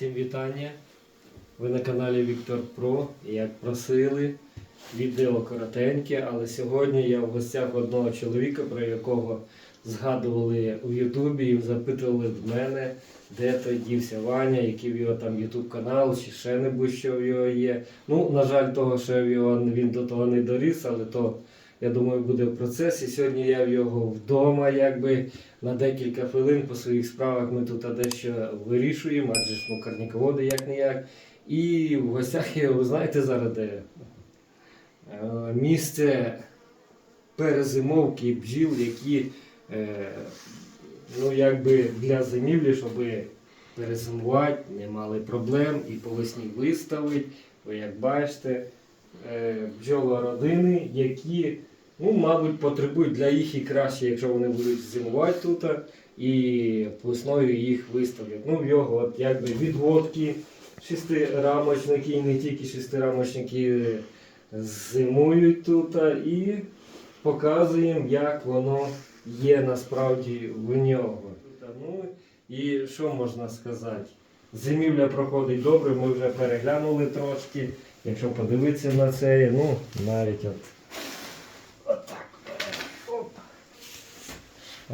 Всім вітання. Ви на каналі Віктор Про. Як просили, відео коротеньке, але сьогодні я в гостях одного чоловіка, про якого згадували у Ютубі і запитували в мене, де той дівся Ваня, який в його там Ютуб канал, чи ще небудь що в його є. Ну, на жаль, того, що в його, він до того не доріс, але то. Я думаю, буде в процесі. Сьогодні я в його вдома, якби на декілька хвилин по своїх справах ми тут дещо вирішуємо, адже ж ну, як не. І в гостях є, ви знаєте зараз де Е, місце перезимовки бджіл, які е, ну, якби для зимівлі, щоб перезимувати, не мали проблем і по весні виставить. Ви як бачите, бджолородини, які, ну, мабуть, потребують для їх і краще, якщо вони будуть зимувати тут, і весною їх виставлять. Ну, його от, якби відводки шестирамочники, і не тільки шестирамочники зимують тут і показуємо, як воно є насправді в нього. Ну і що можна сказати? Зимівля проходить добре, ми вже переглянули трошки. Якщо подивитися на це, ну навіть от, отак. Оп.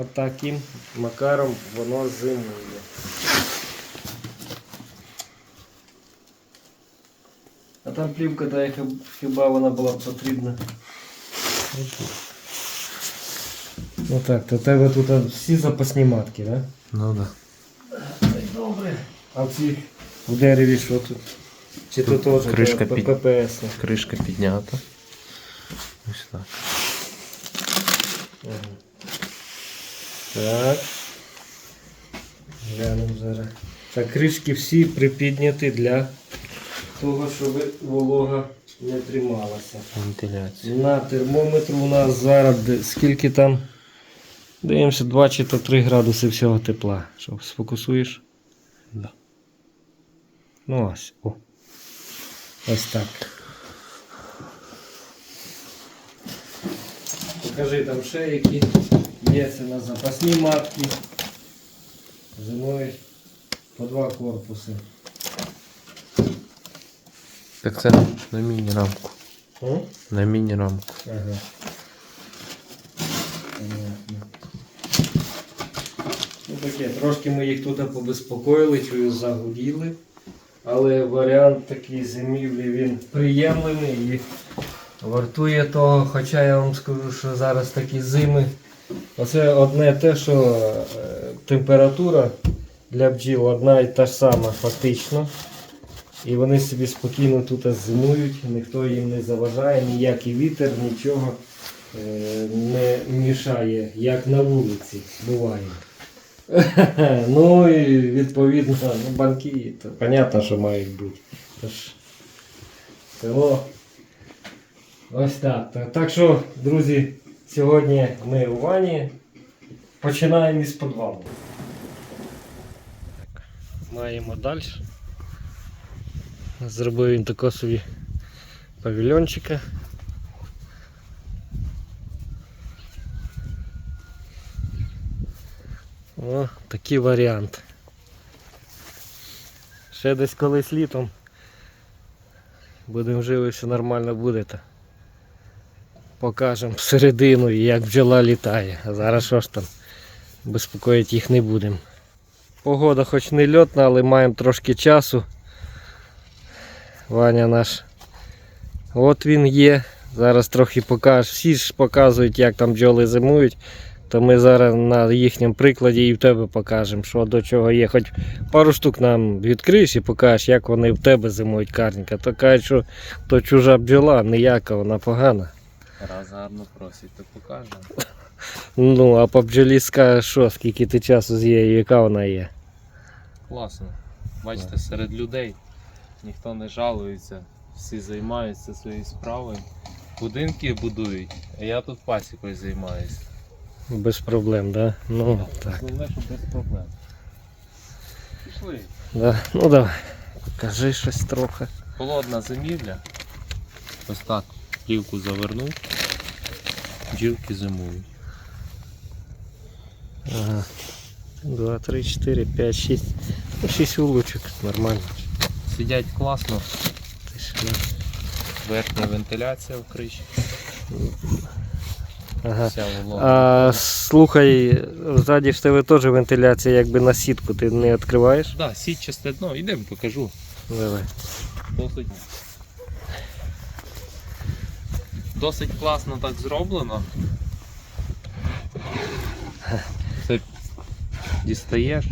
От макаром воно зимує. А там плівка, та яка хіба вона була б потрібна. Ну так, то тебе тут всі запасні матки, так? Ну да. Да? Добре. А цих в дереві що тут? Чи тут теж кришка під- ППС? Кришка піднята. Ось так. Ага. Так. Глянемо зараз. Так, кришки всі припідняті для того, щоб волога не трималася. Вентиляція. На термометру у нас зараз де- скільки там? Дивимося 2 чи то 3 градуси всього тепла. Що, сфокусуєш? Да. Ну ось. О. Ось так. Покажи там ще які є. Це на запасні матки. Зимою по два корпуси. Так це на міні-рамку. На міні-рамку. Ага. Понятно. Ну таке, трошки ми їх тут побезпокоїли, чую, загуділи. Але варіант такий зимівлі він приємний і вартує того. Хоча я вам скажу, що зараз такі зими. Оце одне те, що е, температура для бджіл одна і та ж сама фактично. І вони собі спокійно тут зимують, ніхто їм не заважає, ніякий вітер, нічого е, не мішає, як на вулиці буває. ну і відповідно, ну, банки, то понятно, що мають бути. Тож, того, ось так. Так, що, друзі, сьогодні ми у вані починаємо із підвалу. Маємо далі. Зробив він тако собі павільончика. О, такий варіант. Ще десь колись літом. Будемо живі, що нормально буде. то Покажемо середину, як бджола літає. А зараз що ж там, безпокоїть їх не будемо. Погода хоч не льотна, але маємо трошки часу. Ваня наш. От він є. Зараз трохи покаже. Всі ж показують, як там бджоли зимують. То ми зараз на їхньому прикладі і в тебе покажемо, що до чого є. Хоч пару штук нам відкриєш і покажеш, як вони в тебе зимують карніка. То кажуть, що то чужа бджола, ніяка, вона погана. Раз гарно просить, то покажемо. Ну, а по бджолі скажеш, що, скільки ти часу з її, яка вона є. Класно. Бачите, серед людей ніхто не жалується, всі займаються своєю справою. Будинки будують, а я тут пасікою займаюся. Без проблем, да? Ну, так. Головне, що без проблем. Пішли. Да. Ну давай. Покажи щось трохи. Холодна зимівля. Ось так плівку завернув. Бджілки зимують. Ага. Два, три, чотири, п'ять, шість. Шість вулочок, нормально. Сидять класно, Тишина. верхня вентиляція в криші, Ага. вся волога. А слухай, ззаді ж в тебе теж вентиляція якби на сітку, ти не відкриваєш? Да, сітчасте дно, йдемо покажу. Давай. Досить. Досить класно так зроблено. Це дістаєш.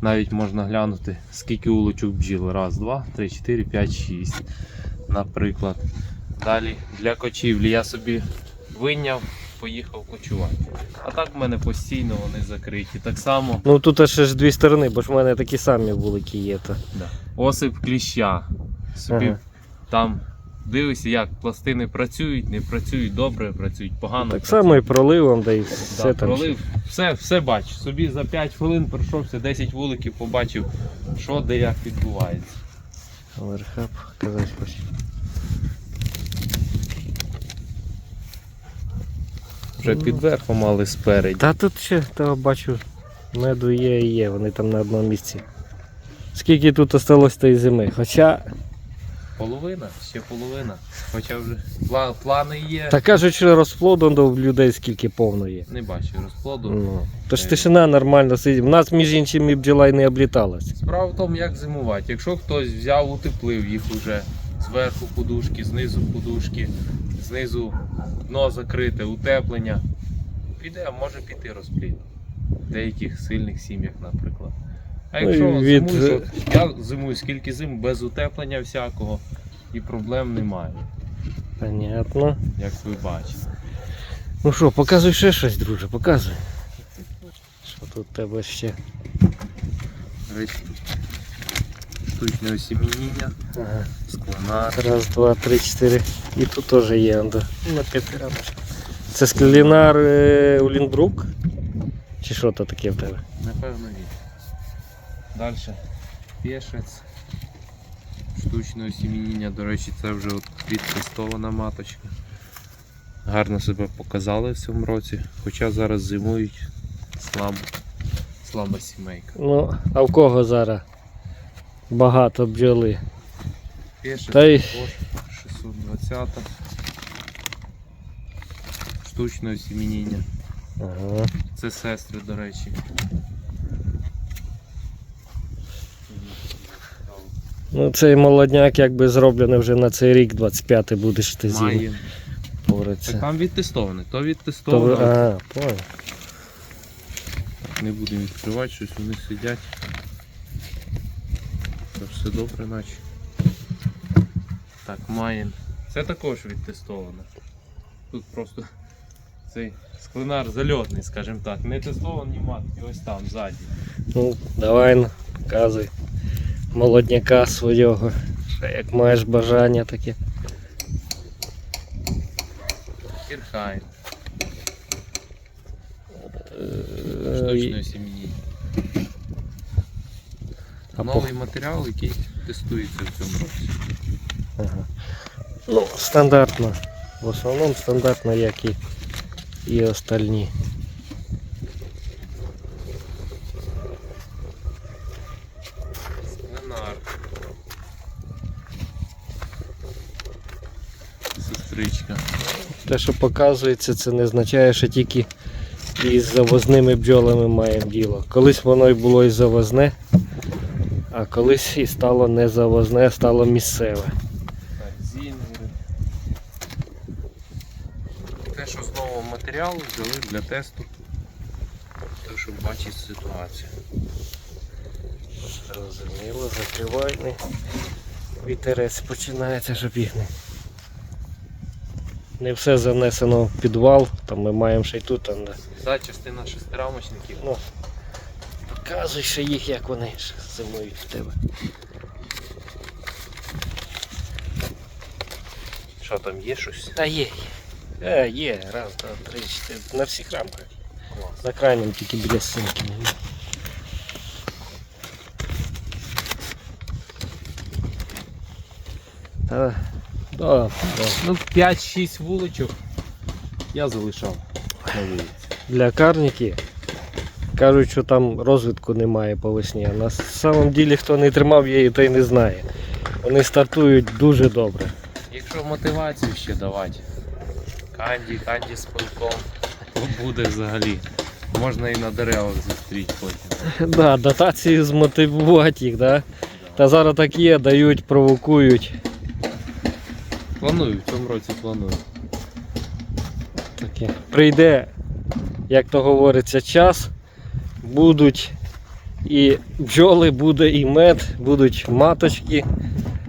Навіть можна глянути, скільки улочок бджіл. Раз, два, три, чотири, п'ять, шість. Наприклад. Далі для кочівлі я собі вийняв, поїхав кочувати. А так в мене постійно вони закриті. Так само Ну тут ще ж дві сторони, бо ж в мене такі самі вулики є. То. осип кліща. Собі Ага. там дивишся, як пластини працюють, не працюють, добре працюють, погано. Так працюють. само і проливом, да і Да, все там. пролив, все, все бачиш. Собі за 5 хвилин пройшовся, 10 вуликів, побачив, що де як відбувається. Верхап, казати хочу. Вже під верхом, але спереді. Та тут ще того бачу, меду є і є, вони там на одному місці. Скільки тут осталось тої зими? Хоча, Половина, ще половина. Хоча вже пла- плани є. та кажуть, що розплоду до людей скільки повно є. Не бачу розплоду. Ну, то ж тишина нормально сидить. У нас між іншими бджола й не обліталась. Справа в тому, як зимувати. Якщо хтось взяв, утеплив їх уже зверху подушки, знизу подушки, знизу дно закрите, утеплення, піде, може піти розплід. В деяких сильних сім'ях, наприклад. А Ну, якщо і від- зимуєш, я зимую скільки зим без утеплення всякого і проблем немає, Понятно. як ви бачите. Ну що, показуй ще щось, друже, показуй. Що тут в тебе ще? Штучне осіміння, Ага. склона. Раз, два, три, чотири. І тут теж є. На п'яти рамочках. Це склінар е, Улінбрук? Чи що то таке в тебе? Напевно він. Далі. Пішець. Штучне осіміння, до речі, це вже от відтестована маточка. Гарно себе показали в цьому році, хоча зараз зимують слабо. Слаба сімейка. Ну, а в кого зараз багато бджоли? Пішець Та й- 620. Штучне осіміння. Ага. Це сестри, до речі. Ну, цей молодняк якби зроблений вже на цей рік, 25-й будеш ти Має. Так там відтестоване, то То А, понял. Не будемо відкривати, щось вони сидять. Все добре наче. Так, маємо. Це також відтестовано. Тут просто цей склинар зальотний, скажімо так. Не тестовані матки, ось там ззаді. Ну, давай показуй молодняка свого. Як маєш бажання таке. Ірхайн, Е, штучне осім'ї. А Новий матеріал, який тестується в цьому році. Ага. Ну, стандартно. В основному стандартно, як і, і остальні. Склинар. Сестричка. Те, що показується, це не означає, що тільки із завозними бджолами маємо діло. Колись воно і було і завозне, а колись і стало не завозне, а стало місцеве. Те, що з нового матеріалу взяли для тесту. Те, щоб бачити ситуацію. Зрозуміло, закривай. не. Вітерець починається, їх не. Все занесено в підвал, там ми маємо ще й тут. Там, де. Частина шестирамочників. Ну, показуй ще їх, як вони ще зимують в тебе. Що там є щось? Та є. Е, є, раз, два, три, чотири. На всіх рамках. Клас. На крайньому тільки біля нема. Та, да, да. Ну, 5-6 вуличок я залишав. Для карників кажуть, що там розвитку немає по весні. На самом ділі, хто не тримав її, той не знає. Вони стартують дуже добре. Якщо мотивацію ще давати, канді, канді з пилком, то буде взагалі. Можна і на деревах зустріти потім. Да, дотації змотивувати їх, да? Та зараз так є, дають, провокують. Планую, в цьому році планую. Таке. Прийде, як то говориться, час, будуть і бджоли, буде і мед, будуть маточки.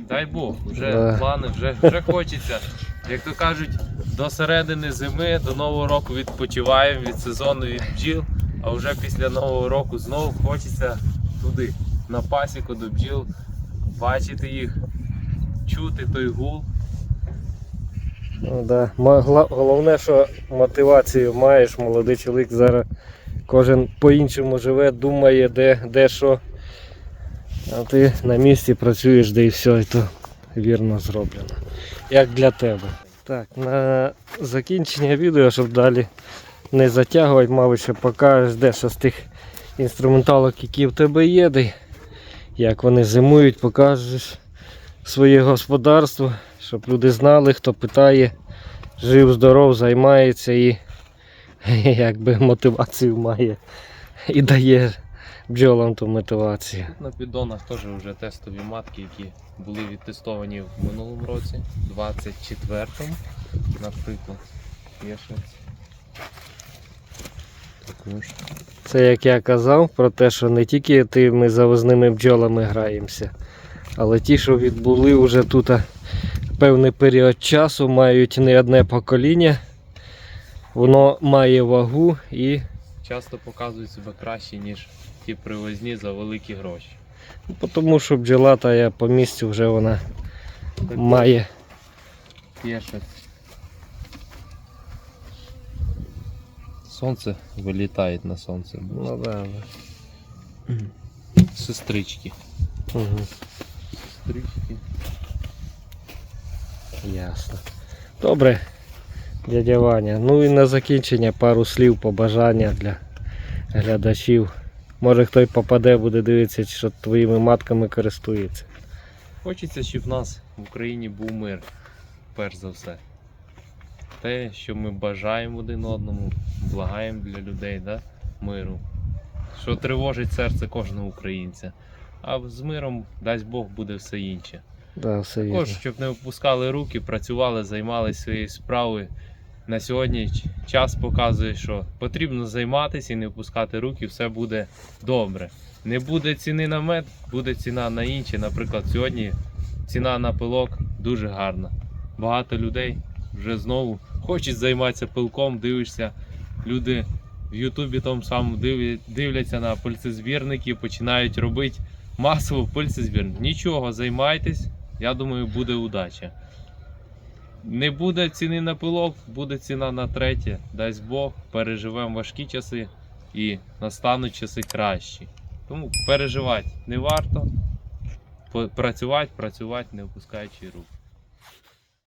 Дай Бог, вже Да. плани, вже, вже хочеться. Як то кажуть, до середини зими, до Нового року відпочиваємо від сезону від бджіл, а вже після Нового року знову хочеться туди, на пасіку до бджіл, бачити їх, чути той гул. Ну, да. Головне, що мотивацію маєш, молодий чоловік зараз кожен по-іншому живе, думає, де, де що. А ти на місці працюєш, де і все, і то вірно зроблено. Як для тебе. Так, на закінчення відео, щоб далі не затягувати, мабуть, ще покажеш дещо з тих інструменталок, які в тебе є, де як вони зимують, покажеш своє господарство, щоб люди знали, хто питає, жив, здоров, займається і якби мотивацію має і дає бджолам ту мотивацію. На піддонах теж вже тестові матки, які були відтестовані в минулому році, 24-му, наприклад. Є. Також. Це як я казав про те, що не тільки тими завозними бджолами граємося, але ті, що відбули вже тут певний період часу, мають не одне покоління, воно має вагу і часто показують себе краще, ніж ті привозні за великі гроші. ну, тому що бджола та я по місцю вже вона має. Є щось. Сонце вилітає на сонце. Ну, да, да. Сестрички. Угу. Сестрички. Ясно. Добре, дядя Ваня. Ну і на закінчення пару слів побажання для глядачів. Може хтось попаде, буде дивитися, що твоїми матками користується. Хочеться, щоб в нас в Україні був мир, перш за все. Те, що ми бажаємо один одному, благаємо для людей, да? миру. Що тривожить серце кожного українця. А з миром, дасть Бог, буде все інше. Да, все. Також, щоб не опускали руки, працювали, займалися своєю справою. На сьогодні час показує, що потрібно займатися і не опускати руки, все буде добре. Не буде ціни на мед, буде ціна на інші. Наприклад, сьогодні ціна на пилок дуже гарна. Багато людей вже знову хочуть займатися пилком, дивишся. Люди в Ютубі тому самому дивляться на пильцезбірники, починають робити масово пильцезбірник. Нічого, займайтесь, я думаю, буде удача. Не буде ціни на пилок, буде ціна на третє. Дасть Бог, переживемо важкі часи і настануть часи кращі. Тому переживати не варто. Працювати, працювати, не опускаючи рук.